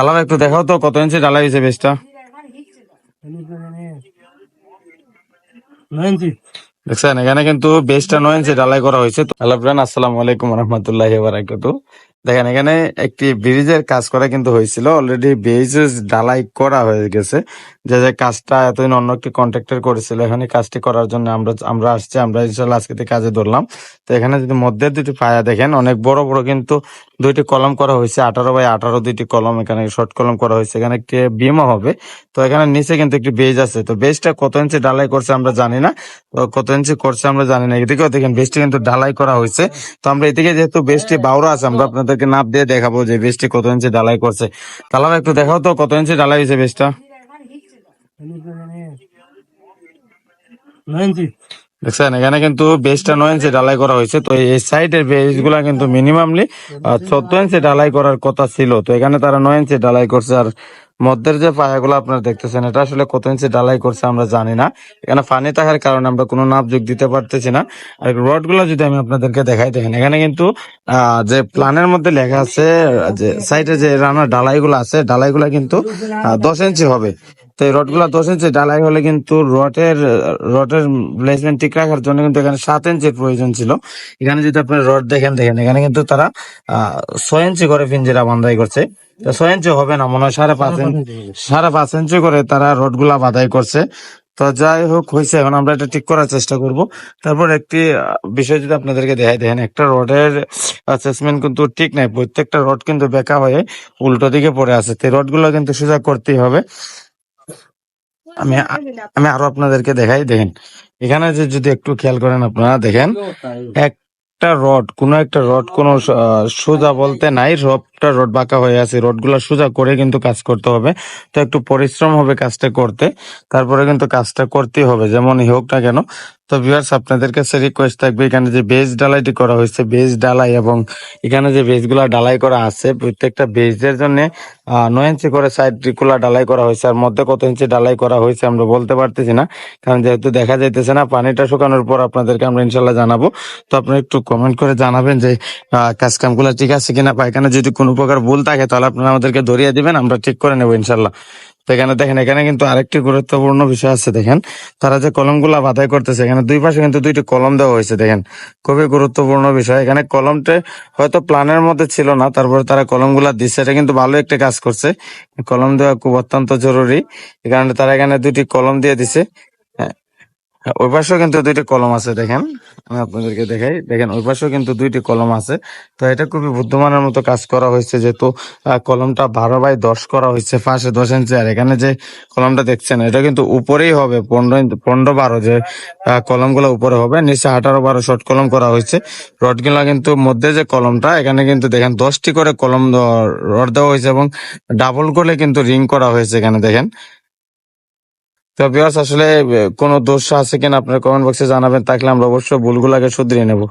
Colour একটু দেখাও তো কত ইঞ্চি ঢালাই হয়েছে বেশটা? দেখছেন এখানে কিন্তু বেসটা নয় ইঞ্চি ঢালাই করা হয়েছে। তো হ্যালো ফ্রেন্ড আসসালামু আলাইকুম রহমতুল্লাহ বারাকাতু দেখেন, এখানে একটি ব্রিজের কাজ করা কিন্তু হয়েছিল। অলরেডি বেজ ঢালাই করা হয়ে গেছে। যে যে কাজটা এতদিন অন্য একটি কন্ট্রাক্টর করেছিল এখানে কাজটি করার জন্য আমরা আমরা আসছি, আমরা ইনশাল্লাহ আজকে কাজে ধরলাম। তো এখানে যদি মধ্যের দুটি পায়া দেখেন, অনেক বড় বড় কিন্তু দুইটি কলম করা হয়েছে। আঠারো বাই আঠারো দুইটি কলম, এখানে শর্ট কলম করা হয়েছে। এখানে একটি বিমও হবে। তো এখানে নিচে কিন্তু একটি বেজ আছে। তো বেজটা কত ইঞ্চি ঢালাই করছে আমরা জানি না। তো কত ইঞ্চি করছে আমরা জানি না। এদিকেও দেখেন বেজটি কিন্তু ঢালাই করা হয়েছে। তো আমরা এদিকে যেহেতু বেজটি বাউরা আছে, আমরা আপনাদেরকে নাপ দিয়ে দেখাবো যে বেশটি কত ইঞ্চি ঢালাই করছে। তাহলে একটু দেখাও তো কত ইঞ্চি ঢালাই হয়েছে বেস্টটা দেখছেন, এখানে কিন্তু বেসটা নয় ইঞ্চি ঢালাই করা হয়েছে। তো এই সাইডের বেসগুলা কিন্তু মিনিমামলি চোদ্দ ইঞ্চি ঢালাই করার কথা ছিল। তো এখানে তারা নয় ইঞ্চি ঢালাই করছে। আর মধ্যের যে পায়াগুলো আপনারা দেখতেছেন, এটা আসলে কত ইঞ্চি ঢালাই করছে আমরা জানি না। এখানে পানি থাকার কারণে আমরা কোনো নাপ যোগ দিতে পারতেছি না। আর রডগুলো যদি আমি আপনাদেরকে দেখাই, দেখেন, এখানে কিন্তু যে প্ল্যানের মধ্যে লেখা আছে, যে সাইডে যে রান্নার ঢালাই গুলো আছে ঢালাই গুলা কিন্তু দশ ইঞ্চি হবে। তো এই রডগুলা দশ ইঞ্চি ঢালাই হলে কিন্তু রডের রডের প্লেসমেন্ট ঠিক রাখার জন্য কিন্তু এখানে সাত ইঞ্চির প্রয়োজন ছিল। এখানে যদি আপনার রড দেখেন দেখেন এখানে কিন্তু তারা ছয় ইঞ্চি করে পিঞ্জিরা বান্ধাই করছে। তো ছয় ইঞ্চি হবে না মনে হয় সাড়ে পাঁচ ইঞ্চি সাড়ে পাঁচ ইঞ্চি করে তারা রডগুলা বাধাই করছে। তো যাই হোক হয়েছে। এখন আমরা এটা ঠিক করার চেষ্টা করব। তারপর একটি বিষয় যদি আপনাদেরকে দেখাই দেখেন একটা রডের অ্যাসেসমেন্ট কিন্তু ঠিক নাই। প্রত্যেকটা রড কিন্তু বেঁকা হয়ে উল্টো দিকে পড়ে আছে। তো রডগুলো কিন্তু সোজা করতেই হবে। আমি আমি আরও আপনাদেরকে দেখাই দেখেন। এখানে যে যদি একটু খেয়াল করেন আপনারা দেখেন। একটা রড কোন একটা রড কোন সোজা বলতে নাই সবটা রড বাঁকা হয়ে আছে রডগুলা সোজা করে কিন্তু কাজ করতে হবে। তো একটু পরিশ্রম হবে কাজটা করতে, তারপরে কিন্তু কাজটা করতেই হবে, যেমনই হোক না কেন। তো ভিউয়ার্স আপনাদের কাছে রিকোয়েস্ট থাকবে, এখানে যে বেজ ডালাইটি করা হয়েছে বেজ ডালাই এবং এখানে যে বেজগুলা ডালাই করা আছে, প্রত্যেকটা বেজের জন্য নয় ইঞ্চি করে সাইডগুলা ডালাই করা হয়েছে। আর মধ্যে কত ইঞ্চি ডালাই করা হয়েছে আমরা বলতে পারতেছি না, কারণ যেহেতু দেখা যাইতেছে না, পানিটা শুকানোর পর আপনাদেরকে আমরা ইনশাল্লাহ জানাব। তো আপনারা একটু কমেন্ট করে জানাবেন যে কাজ কামগুলা ঠিক আছে কিনা বা এখানে যদি কোনো প্রকার ভুল থাকে, তাহলে আপনারা আমাদেরকে ধরিয়ে দিবেন, আমরা ঠিক করে নেব ইনশাল্লাহ। এখানে দেখেন, এখানে কিন্তু আরেকটি গুরুত্বপূর্ণ বিষয় আছে, দেখেন। তারা যে কলমগুলা বাধাই করতেছে, এখানে দুই পাশে কিন্তু দুইটি কলম দেওয়া হয়েছে, দেখেন। খুবই গুরুত্বপূর্ণ বিষয়। এখানে কলমটা হয়তো প্ল্যানের মধ্যে ছিল না, তারপরে তারা কলমগুলা দিচ্ছে এটা কিন্তু ভালো একটা কাজ করছে। কলম দেওয়া খুব অত্যন্ত জরুরি। কারণে তারা এখানে দুইটি কলম দিয়ে দিছে। ওই পাশেও কিন্তু দুইটি কলম আছে, দেখেন। আমি আপনাদেরকে দেখাই। দেখেন, ওই পাশেও কিন্তু দুইটি কলম আছে। তো এটা খুবই বুদ্ধিমানের মতো কাজ করা হয়েছে, যেহেতু কলমটা বারো বাই দশ করা হয়েছে পাশে দশ ইঞ্চি। আর এখানে যে কলমটা দেখছেন, এটা কিন্তু উপরেই হবে, পনেরো পনেরো বারো যে কলমগুলো উপরে হবে। নিচে আঠারো বারো শর্ট কলম করা হয়েছে। রডগুলা কিন্তু মধ্যে যে কলমটা, এখানে কিন্তু দেখেন দশটি করে কলম রড দেওয়া হয়েছে এবং ডাবল করে কিন্তু রিং করা হয়েছে এখানে, দেখেন। তো আসলে কোনো দোষ আছে কিনা আপনার কমেন্ট বক্সে জানাবেন, তাহলে আমরা অবশ্যই ভুলগুলাকে শুধরিয়ে নেব।